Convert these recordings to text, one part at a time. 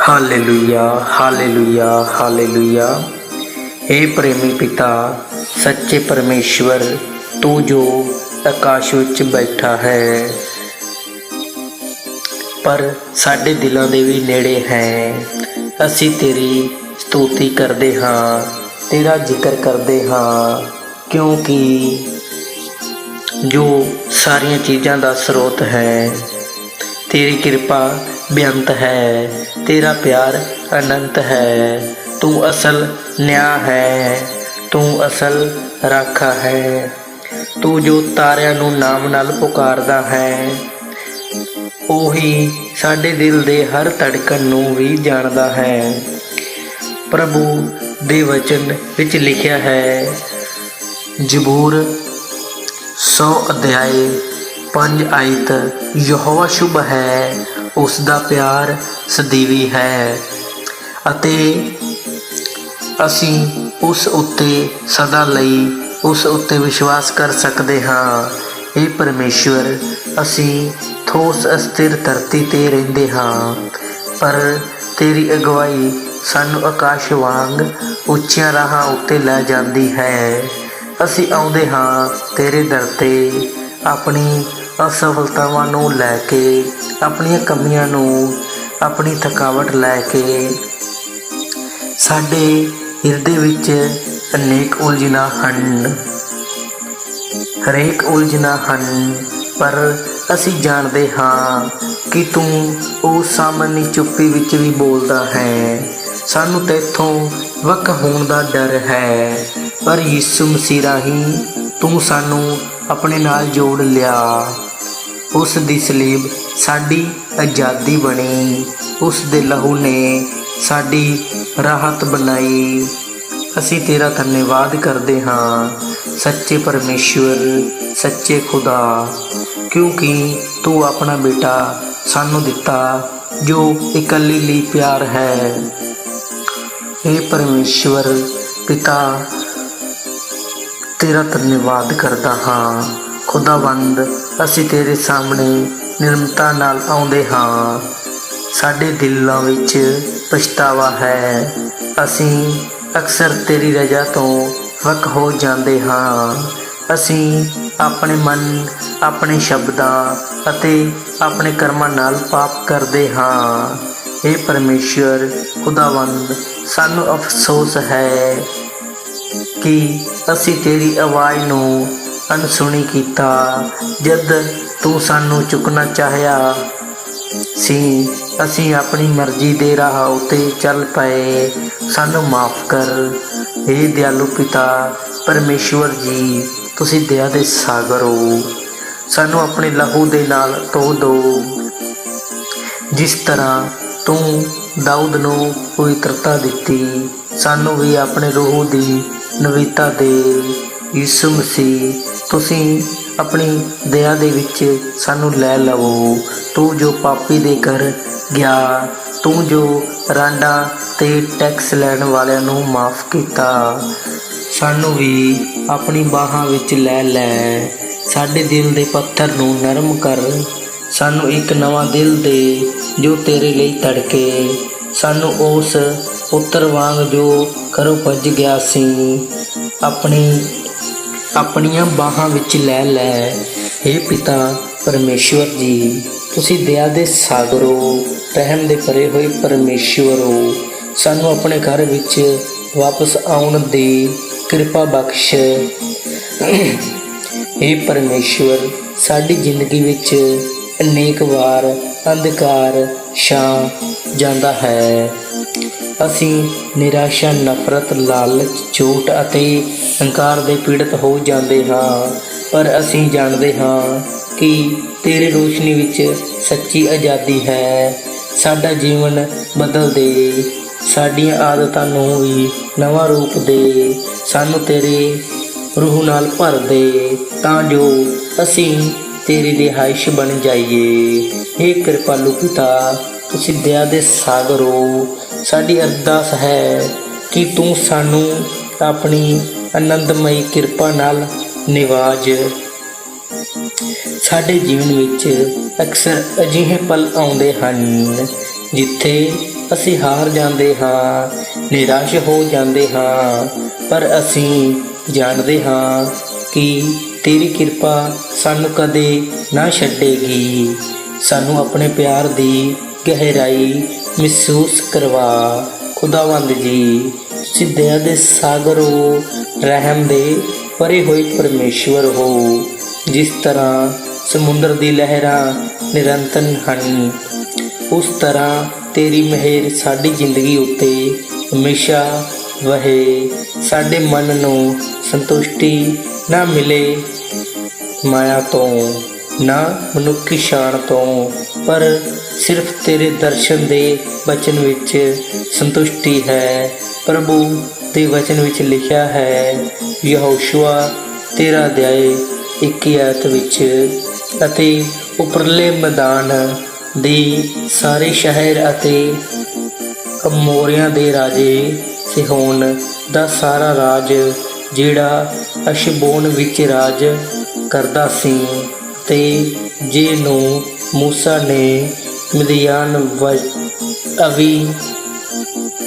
Hallelujah hallelujah hallelujah हे ਪ੍ਰੇਮੀ ਪਿਤਾ ਸੱਚੇ ਪਰਮੇਸ਼ਵਰ ਤੂੰ ਜੋ ਆਕਾਸ਼ ਵਿੱਚ ਬੈਠਾ ਹੈ ਪਰ ਸਾਡੇ ਦਿਲਾਂ ਦੇ ਵੀ ਨੇੜੇ ਹੈ ਅਸੀਂ ਤੇਰੀ ਸਤੂਤੀ ਕਰਦੇ ਹਾਂ ਤੇਰਾ ਜ਼ਿਕਰ ਕਰਦੇ ਹਾਂ ਕਿਉਂਕਿ ਜੋ ਸਾਰੀਆਂ ਚੀਜ਼ਾਂ ਦਾ ਸਰੋਤ ਹੈ, ਤੇਰੀ ਕਿਰਪਾ ਬੇਅੰਤ ਹੈ, ਤੇਰਾ ਪਿਆਰ ਅਨੰਤ ਹੈ, ਤੂੰ ਅਸਲ ਨਿਆਂ ਹੈ, ਤੂੰ ਅਸਲ ਰਾਖਾ ਹੈ, ਤੂੰ ਜੋ ਤਾਰਿਆਂ ਨੂੰ ਨਾਮ ਨਾਲ ਪੁਕਾਰਦਾ ਹੈ, ਉਹੀ ਸਾਡੇ ਦਿਲ ਦੇ ਹਰ ਧੜਕਣ ਨੂੰ ਵੀ ਜਾਣਦਾ ਹੈ। ਪ੍ਰਭੂ ਦੇ ਵਚਨ ਵਿੱਚ ਲਿਖਿਆ ਹੈ ਜ਼ਬੂਰ 100 ਅਧਿਆਏ 5 ਆਇਤ, ਯਹੋਵਾ ਸ਼ੁਭ ਹੈ ਉਸ ਦਾ ਪਿਆਰ ਸਦੀਵੀ ਹੈ। ਅਤੇ ਅਸੀਂ ਉਸ ਉੱਤੇ ਸਦਾ ਲਈ ਉਸ ਉੱਤੇ ਵਿਸ਼ਵਾਸ ਕਰ ਸਕਦੇ ਹਾਂ। ਇਹ ਪਰਮੇਸ਼ਵਰ, ਅਸੀਂ ਠੋਸ, ਅਸਥਿਰ ਧਰਤੀ ਤੇ ਰਹਿੰਦੇ ਹਾਂ, ਪਰ ਤੇਰੀ ਅਗਵਾਈ ਸਾਨੂੰ ਆਕਾਸ਼ ਵਾਂਗ ਉੱਚੀਆਂ ਰਾਹਾਂ ਉੱਤੇ ਲੈ ਜਾਂਦੀ ਹੈ। ਅਸੀਂ ਆਉਂਦੇ ਹਾਂ ਤੇਰੇ ਦਰ ਤੇ ਆਪਣੀ ਅਸਫਲਤਾਵਾਂ ਨੂੰ ਲੈ ਕੇ, ਆਪਣੀਆਂ ਕਮੀਆਂ ਨੂੰ, ਆਪਣੀ ਥਕਾਵਟ ਲੈ ਕੇ। ਸਾਡੇ ਹਿਰਦੇ ਵਿੱਚ ਅਨੇਕ ਉਲਝਣਾਂ ਹਨ। ਹਰੇਕ ਉਲਝਣਾਂ ਹਨ, ਪਰ ਅਸੀਂ ਜਾਣਦੇ ਹਾਂ ਕਿ ਤੂੰ ਉਹ ਸਾਹਮਣੀ ਚੁੱਪੀ ਵਿੱਚ ਵੀ ਬੋਲਦਾ ਹੈ। ਸਾਨੂੰ ਤੇਥੋਂ ਵੱਖ ਹੋਣ ਦਾ ਡਰ ਹੈ। ਪਰ ਯਿਸੂ ਮਸੀਹ ਰਾਹੀਂ ਤੂੰ ਸਾਨੂੰ ਆਪਣੇ ਨਾਲ ਜੋੜ ਲਿਆ। ਉਸ ਦੀ ਸਲੀਬ ਸਾਡੀ ਆਜ਼ਾਦੀ ਬਣੀ। ਉਸ ਦੇ ਲਹੂ ਨੇ ਸਾਡੀ ਰਾਹਤ ਬਣਾਈ। ਅਸੀਂ ਤੇਰਾ ਧੰਨਵਾਦ ਕਰਦੇ ਹਾਂ, ਸੱਚੇ ਪਰਮੇਸ਼ਵਰ ਸੱਚੇ ਖੁਦਾ, ਕਿਉਂਕਿ ਤੂੰ ਆਪਣਾ ਬੇਟਾ ਸਾਨੂੰ ਦਿੱਤਾ, ਜੋ ਇਕੱਲੀ ਲਈ ਪਿਆਰ ਹੈ। ਇਹ ਪਰਮੇਸ਼ਵਰ ਪਿਤਾ ਤੇਰਾ ਧੰਨਵਾਦ ਕਰਦਾ ਹਾਂ। ਖੁਦਾਵੰਦ, ਅਸੀਂ ਤੇਰੇ ਸਾਹਮਣੇ ਨਿਰਮਤਾ ਨਾਲ ਆਉਂਦੇ ਹਾਂ। ਸਾਡੇ ਦਿਲਾਂ ਵਿੱਚ ਪਛਤਾਵਾ ਹੈ। ਅਸੀਂ ਅਕਸਰ ਤੇਰੀ ਰਜ਼ਾ ਤੋਂ ਵੱਖ ਹੋ ਜਾਂਦੇ ਹਾਂ। ਅਸੀਂ ਆਪਣੇ ਮਨ, ਆਪਣੇ ਸ਼ਬਦਾਂ ਅਤੇ ਆਪਣੇ ਕਰਮਾਂ ਨਾਲ ਪਾਪ ਕਰਦੇ ਹਾਂ। ਇਹ ਪਰਮੇਸ਼ਵਰ, ਖੁਦਾਵੰਦ, ਸਾਨੂੰ ਅਫਸੋਸ ਹੈ। ਕਿ ਅਸੀਂ ਤੇਰੀ ਆਵਾਜ਼ ਨੂੰ ਅਣਸੁਣੀ ਕੀਤਾ, ਜਦ ਤੂੰ ਸਾਨੂੰ ਚੁੱਕਣਾ ਚਾਹਿਆ ਸੀ, ਅਸੀਂ ਆਪਣੀ ਮਰਜ਼ੀ ਦੇ ਰਾਹ ਉਤੇ ਚੱਲ ਪਏ। ਸਾਨੂੰ ਮਾਫ ਕਰ। हे ਦਿਆਲੂ ਪਿਤਾ, ਪਰਮੇਸ਼ਵਰ ਜੀ, ਤੁਸੀਂ ਦਇਆ ਦੇ ਸਾਗਰ ਹੋ। ਸਾਨੂੰ ਆਪਣੇ ਲਹੂ ਦੇ ਨਾਲ ਧੋ ਦਿਓ ਜਿਸ ਤਰ੍ਹਾਂ ਤੂੰ ਦਾਊਦ ਨੂੰ ਪਵਿੱਤਰਤਾ ਦਿੱਤੀ। ਸਾਨੂੰ ਵੀ ਆਪਣੇ ਰੂਹ ਦੀ ਨਵੀਤਾ ਦੇ ਯਿਸੂ ਮਸੀਹ, ਤੁਸੀਂ ਆਪਣੀ ਦਇਆ ਦੇ ਵਿੱਚ ਸਾਨੂੰ ਲੈ ਲਵੋ। ਤੂੰ ਜੋ ਪਾਪੀ ਦੇ ਘਰ ਗਿਆ, ਤੂੰ ਜੋ ਰਾਂਡਾ ਤੇ ਟੈਕਸ ਲੈਣ ਵਾਲਿਆਂ ਨੂੰ ਮਾਫ ਕੀਤਾ, ਸਾਨੂੰ ਵੀ ਆਪਣੀ ਬਾਹਾਂ ਵਿੱਚ ਲੈ ਲੈ। ਸਾਡੇ ਦਿਲ ਦੇ ਪੱਥਰ ਨੂੰ ਨਰਮ ਕਰ ਸਾਨੂੰ ਇੱਕ ਨਵਾਂ ਦਿਲ ਦੇ ਜੋ ਤੇਰੇ ਲਈ ਤੜਕੇ ਸਾਨੂੰ ਉਸ ਪੁੱਤਰ ਵਾਂਗ ਜੋ ਘਰੋਂ ਭੱਜ ਗਿਆ ਸੀ, ਆਪਣੀ, ਆਪਣੀਆਂ ਬਾਹਾਂ ਵਿੱਚ ਲੈ ਲੈ। हे ਪਿਤਾ ਪਰਮੇਸ਼ਵਰ ਜੀ, ਤੁਸੀਂ ਦਇਆ ਦੇ ਸਾਗਰ ਹੋ ਰਹਿਮ ਦੇ ਭਰੇ ਹੋਏ ਪਰਮੇਸ਼ਵਰ ਹੋ ਸਾਨੂੰ ਆਪਣੇ ਘਰ ਵਿੱਚ ਵਾਪਸ ਆਉਣ ਦੀ ਕਿਰਪਾ ਬਖਸ਼। हे ਪਰਮੇਸ਼ਵਰ, ਸਾਡੀ ਜ਼ਿੰਦਗੀ ਵਿੱਚ ਅਨੇਕ ਵਾਰ ਅੰਧਕਾਰ ਛਾਂ ਜਾਂਦਾ ਹੈ। ਅਸੀਂ ਨਿਰਾਸ਼ਾ, ਨਫ਼ਰਤ, ਲਾਲਚ, ਝੂਠ ਅਤੇ ਹੰਕਾਰ ਦੇ ਪੀੜਤ ਹੋ ਜਾਂਦੇ ਹਾਂ, ਪਰ ਅਸੀਂ ਜਾਣਦੇ ਹਾਂ ਕਿ ਤੇਰੀ ਰੋਸ਼ਨੀ ਵਿੱਚ ਸੱਚੀ ਆਜ਼ਾਦੀ ਹੈ। ਸਾਡਾ ਜੀਵਨ ਬਦਲ ਦੇ, ਸਾਡੀਆਂ ਆਦਤਾਂ ਨੂੰ ਵੀ ਨਵਾਂ ਰੂਪ ਦੇ, ਸਾਨੂੰ ਤੇਰੇ ਰੂਹ ਨਾਲ ਭਰ ਦੇ, ਤਾਂ ਜੋ ਅਸੀਂ ਤੇਰੀ ਰਿਹਾਇਸ਼ ਬਣ ਜਾਈਏ। हे ਕਿਰਪਾਲੂ ਪਿਤਾ ਤੁਸੀਂ ਦਇਆ ਦੇ ਸਾਗਰ ਹੋ ਸਾਡੀ ਅਰਦਾਸ ਹੈ ਕਿ ਤੂੰ ਸਾਨੂੰ ਆਪਣੀ ਆਨੰਦਮਈ ਕਿਰਪਾ ਨਾਲ ਨਿਵਾਜ। ਸਾਡੇ ਜੀਵਨ ਵਿੱਚ ਅਕਸਰ ਅਜਿਹੇ ਪਲ ਆਉਂਦੇ ਹਨ ਜਿੱਥੇ ਅਸੀਂ ਹਾਰ ਜਾਂਦੇ ਹਾਂ, ਨਿਰਾਸ਼ ਹੋ ਜਾਂਦੇ ਹਾਂ, ਪਰ ਅਸੀਂ ਜਾਣਦੇ ਹਾਂ ਕਿ ਤੇਰੀ ਕਿਰਪਾ ਸਾਨੂੰ ਕਦੇ ਨਾ ਛੱਡੇਗੀ। ਸਾਨੂੰ ਆਪਣੇ ਪਿਆਰ ਦੀ ਗਹਿਰਾਈ ਮਹਿਸੂਸ ਕਰਵਾ। ਖੁਦਾਵੰਦ ਜੀ ਤੁਸੀਂ ਦਇਆ ਦੇ ਸਾਗਰ ਹੋ, ਰਹਿਮ ਦੇ ਪਰੇ ਹੋਏ ਪਰਮੇਸ਼ਵਰ ਹੋ। ਜਿਸ ਤਰ੍ਹਾਂ ਸਮੁੰਦਰ ਦੀ ਲਹਿਰਾਂ ਨਿਰੰਤਰ ਹਨ, ਉਸ ਤਰ੍ਹਾਂ ਤੇਰੀ ਮਿਹਰ ਸਾਡੀ ਜ਼ਿੰਦਗੀ ਉੱਤੇ ਹਮੇਸ਼ਾ ਵਹੇ। ਸਾਡੇ ਮਨ ਨੂੰ ਸੰਤੁਸ਼ਟੀ ਨਾ ਮਿਲੇ ਮਾਇਆ ਤੋਂ, ਨਾ ਮਨੁੱਖੀ ਸ਼ਾਨ ਤੋਂ, ਪਰ ਸਿਰਫ ਤੇਰੇ ਦਰਸ਼ਨ ਦੇ ਬਚਨ ਵਿੱਚ ਸੰਤੁਸ਼ਟੀ ਹੈ। ਪ੍ਰਭੂ ਦੇ ਵਚਨ ਵਿੱਚ ਲਿਖਿਆ ਹੈ, ਯਹੋਸ਼ੂਆ, ਤੇਰਾ ਅਧਿਆਇ 21 ਆਇਤ ਵਿੱਚ ਅਤੇ ਉਪਰਲੇ ਮੈਦਾਨ ਦੇ ਸਾਰੇ ਸ਼ਹਿਰ ਅਤੇ ਅਮੋਰੀਆਂ ਦੇ ਰਾਜੇ, ਸਿਹੋਨ ਦਾ ਸਾਰਾ ਰਾਜ ਜਿਹੜਾ ਅਸ਼ਬੋਨ ਵਿੱਚ ਰਾਜ ਕਰਦਾ ਸੀ ਤੇ ਜੇ ਨੂੰ ਮੂਸਾ ਨੇ ਮਦੀਆਨ ਵ ਅਵੀ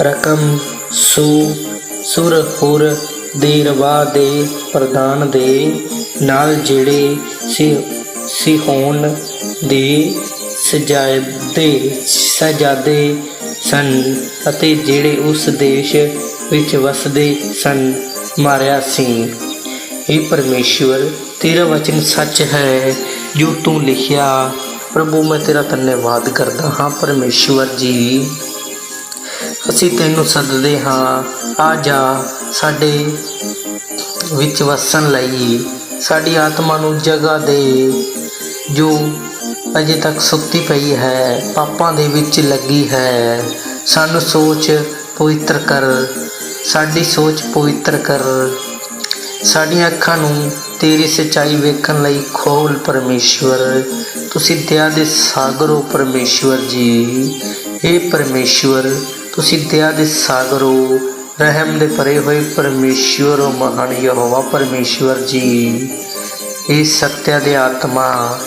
ਰਕਮ ਸੂ ਸੁਰਹੁਰ ਦੇ ਰਵਾ ਦੇ ਪ੍ਰਦਾਨ ਦੇ ਨਾਲ ਜਿਹੜੇ ਸੀ ਸਿਹੋਨ ਦੇ ਸਜਾਦੇ ਸਜਾਦੇ ਸਨ ਅਤੇ ਜਿਹੜੇ ਉਸ ਦੇਸ਼ ਵਿੱਚ ਵਸਦੇ ਸਨ। ਮਾਰਿਆ ਸੀ। ਇਹ ਪਰਮੇਸ਼ਵਰ ਤੇਰਾ ਵਚਨ ਸੱਚ ਹੈ ਜੋ ਤੂੰ ਲਿਖਿਆ। ਪ੍ਰਭੂ, ਮੈਂ ਤੇਰਾ ਧੰਨਵਾਦ ਕਰਦਾ ਹਾਂ ਪਰਮੇਸ਼ਵਰ ਜੀ। ਅਸੀਂ ਤੈਨੂੰ ਸੱਦਦੇ ਹਾਂ, ਆ ਜਾ ਸਾਡੇ ਵਿੱਚ ਵਸਣ ਲਈ। ਸਾਡੀ ਆਤਮਾ ਨੂੰ ਜਗ੍ਹਾ ਦੇ, ਜੋ ਅਜੇ ਤੱਕ ਸੁੱਤੀ ਪਈ ਹੈ, ਪਾਪਾਂ ਦੇ ਵਿੱਚ ਲੱਗੀ ਹੈ। ਸਾਨੂੰ ਸੋਚ ਪਵਿੱਤਰ ਕਰ। ਸਾਡੀ ਸੋਚ ਪਵਿੱਤਰ ਕਰ। ਸਾਡੀਆਂ ਅੱਖਾਂ ਨੂੰ ਤੇਰੀ ਸੱਚਾਈ ਵੇਖਣ ਲਈ ਖੋਲ ਪਰਮੇਸ਼ਵਰ। ਤੁਸੀਂ ਦਇਆ ਦੇ ਸਾਗਰ ਹੋ ਪਰਮੇਸ਼ਵਰ ਜੀ। ਇਹ ਪਰਮੇਸ਼ਵਰ, ਤੁਸੀਂ ਦਇਆ ਦੇ ਸਾਗਰ ਹੋ। ਰਹਿਮ ਦੇ ਭਰੇ ਹੋਏ ਪਰਮੇਸ਼ਵਰ ਹੋ ਮਹਾਨ ਯਹੋਵਾ ਪਰਮੇਸ਼ਵਰ ਜੀ। ਇਹ ਸਤਿਆ ਦੇ ਆਤਮਾ,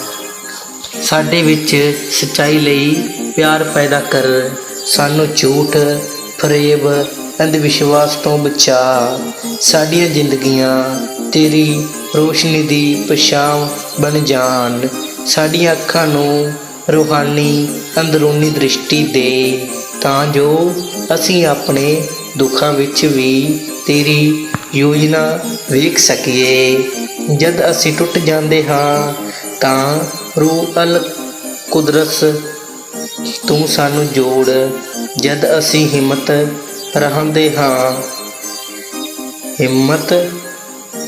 ਸਾਡੇ ਵਿੱਚ ਸਚਾਈ ਲਈ ਪਿਆਰ ਪੈਦਾ ਕਰ। ਸਾਨੂੰ ਝੂਠ ਫਰੇਬ ਅੰਧ ਵਿਸ਼ਵਾਸ ਤੋਂ ਬਚਾ। ਸਾਡੀਆਂ ਜ਼ਿੰਦਗੀਆਂ ਤੇਰੀ ਰੋਸ਼ਨੀ ਦੀ ਪਛਾਣ ਬਣ ਜਾਣ। ਸਾਡੀਆਂ ਅੱਖਾਂ ਨੂੰ ਰੂਹਾਨੀ ਅੰਦਰੂਨੀ ਦ੍ਰਿਸ਼ਟੀ ਦੇ। ਤਾਂ ਜੋ ਅਸੀਂ ਆਪਣੇ ਦੁੱਖਾਂ ਵਿੱਚ ਵੀ ਤੇਰੀ ਯੋਜਨਾ ਵੇਖ ਸਕੀਏ। ਜਦ ਅਸੀਂ ਟੁੱਟ ਜਾਂਦੇ ਹਾਂ, ਤਾਂ ਰੂਹ ਅਲ ਕੁਦਰਤ ਤੂੰ ਸਾਨੂੰ ਜੋੜ। ਜਦ ਅਸੀਂ ਹਿੰਮਤ ਰਹਿੰਦੇ ਹਾਂ। ਹਿੰਮਤ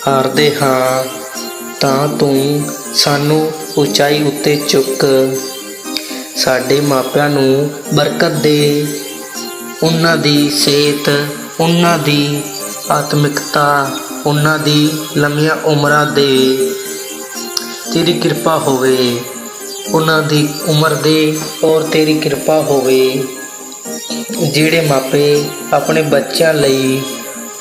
ਹਾਰਦੇ ਹਾਂ। ਤਾਂ ਤੂੰ ਸਾਨੂੰ ਉਚਾਈ ਉੱਤੇ ਚੁੱਕ। ਸਾਡੇ ਮਾਪਿਆਂ ਨੂੰ ਬਰਕਤ ਦੇ। ਉਹਨਾਂ ਦੀ ਸਿਹਤ, ਉਹਨਾਂ ਦੀ ਆਤਮਿਕਤਾ, ਉਹਨਾਂ ਦੀ ਲੰਮੀਆਂ ਉਮਰਾਂ ਦੇ। ਤੇਰੀ ਕਿਰਪਾ ਹੋਵੇ। ਉਹਨਾਂ ਦੀ ਉਮਰ ਦੇ ਔਰ ਤੇਰੀ ਕਿਰਪਾ ਹੋਵੇ। ਜਿਹੜੇ ਮਾਪੇ ਆਪਣੇ ਬੱਚਿਆਂ ਲਈ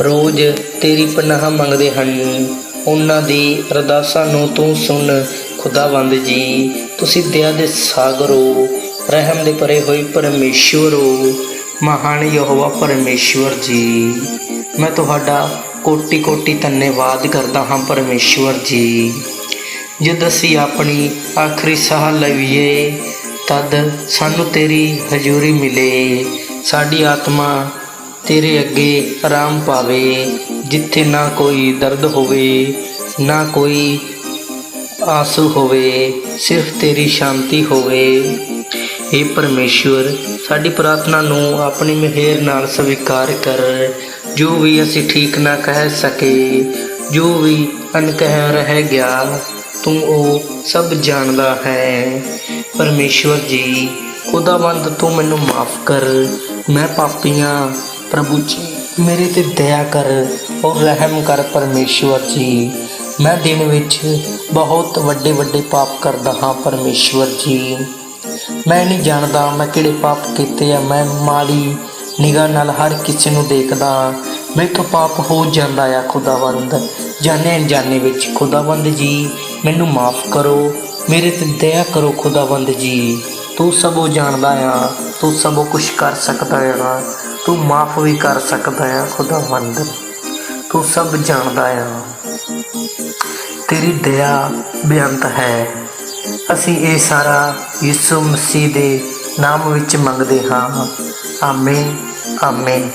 ਰੋਜ਼ ਤੇਰੀ ਪਨਾਹ ਮੰਗਦੇ ਹਨ, ਉਹਨਾਂ ਦੀ ਅਰਦਾਸਾਂ ਨੂੰ ਤੂੰ ਸੁਣ, ਖੁਦਾਵੰਦ ਜੀ, ਤੁਸੀਂ ਦਇਆ ਦੇ ਸਾਗਰ ਹੋ, ਰਹਿਮ ਦੇ ਭਰੇ ਹੋਏ ਪਰਮੇਸ਼ਵਰ ਹੋ, ਮਹਾਨ ਯਹੋਵਾ ਪਰਮੇਸ਼ਵਰ ਜੀ। ਮੈਂ ਤੁਹਾਡਾ ਕੋਟੀ ਕੋਟੀ ਧੰਨਵਾਦ ਕਰਦਾ ਹਾਂ ਪਰਮੇਸ਼ਵਰ ਜੀ। ਜਦ ਅਸੀਂ ਆਪਣੀ ਆਖਰੀ ਸਾਹ ਲਈਏ, ਤਦ ਸਾਨੂੰ ਤੇਰੀ ਹਜ਼ੂਰੀ ਮਿਲੇ। ਸਾਡੀ ਆਤਮਾ ਤੇਰੇ ਅੱਗੇ ਆਰਾਮ ਪਾਵੇ, ਜਿੱਥੇ ਨਾ ਕੋਈ ਦਰਦ ਹੋਵੇ, ਨਾ ਕੋਈ ਆਸੂ ਹੋਵੇ, ਸਿਰਫ ਤੇਰੀ ਸ਼ਾਂਤੀ ਹੋਵੇ। ਇਹ ਪਰਮੇਸ਼ਵਰ, ਸਾਡੀ ਪ੍ਰਾਰਥਨਾ ਨੂੰ ਆਪਣੀ ਮਿਹਰ ਨਾਲ ਸਵੀਕਾਰ ਕਰ, ਜੋ ਵੀ ਅਸੀਂ ਠੀਕ ਨਾ ਕਹਿ ਸਕੇ, ਜੋ ਵੀ ਅਨਕਹਿ ਰਹਿ ਗਿਆ, ਤੂੰ ਉਹ ਸਭ ਜਾਣਦਾ ਹੈ। ਪਰਮੇਸ਼ਵਰ ਜੀ ਖੁਦਾਵੰਦ ਤੂੰ ਮੈਨੂੰ ਮਾਫ ਕਰ। ਮੈਂ ਪਾਪੀਆਂ ਪ੍ਰਭੂ ਜੀ, ਮੇਰੇ ਤੇ ਦਇਆ ਕਰ ਔਰ ਰਹਿਮ ਕਰ ਪਰਮੇਸ਼ਵਰ ਜੀ। ਮੈਂ ਦਿਨ ਵਿੱਚ ਬਹੁਤ ਵੱਡੇ ਵੱਡੇ ਪਾਪ ਕਰਦਾ ਹਾਂ ਪਰਮੇਸ਼ਵਰ ਜੀ। ਮੈਂ ਨਹੀਂ ਜਾਣਦਾ ਮੈਂ ਕਿਹੜੇ ਪਾਪ ਕੀਤੇ ਆ। ਮੈਂ ਮਾੜੀ ਨਿਗਾਹ ਨਾਲ ਹਰ ਕਿਸੇ ਨੂੰ ਦੇਖਦਾ ਮੇਰੇ ਤੋਂ ਪਾਪ ਹੋ ਜਾਂਦਾ ਆ ਖੁਦਾਵੰਦ। ਜਾਣੇ ਅਣਜਾਣੇ ਵਿੱਚ ਖੁਦਾਵੰਦ ਜੀ, ਮੈਨੂੰ ਮਾਫ ਕਰੋ। ਮੇਰੇ ਤੇ ਦਇਆ ਕਰੋ ਖੁਦਾਵੰਦ ਜੀ। ਤੂੰ ਸਭੋ ਜਾਣਦਾ ਆ, ਤੂੰ ਸਭੋ ਕੁਝ ਕਰ ਸਕਦਾ ਆ, ਤੂੰ ਮਾਫ ਵੀ ਕਰ ਸਕਦਾ ਆ ਖੁਦਾਵੰਦ ਤੂੰ ਸਭ ਜਾਣਦਾ ਆ। ਤੇਰੀ ਦਇਆ ਬੇਅੰਤ ਹੈ। ਅਸੀਂ ਇਹ ਸਾਰਾ ਯਿਸੂ ਮਸੀਹ ਦੇ ਨਾਮ ਵਿੱਚ ਮੰਗਦੇ ਹਾਂ। ਆਮੀਨ ਆਮੀਨ।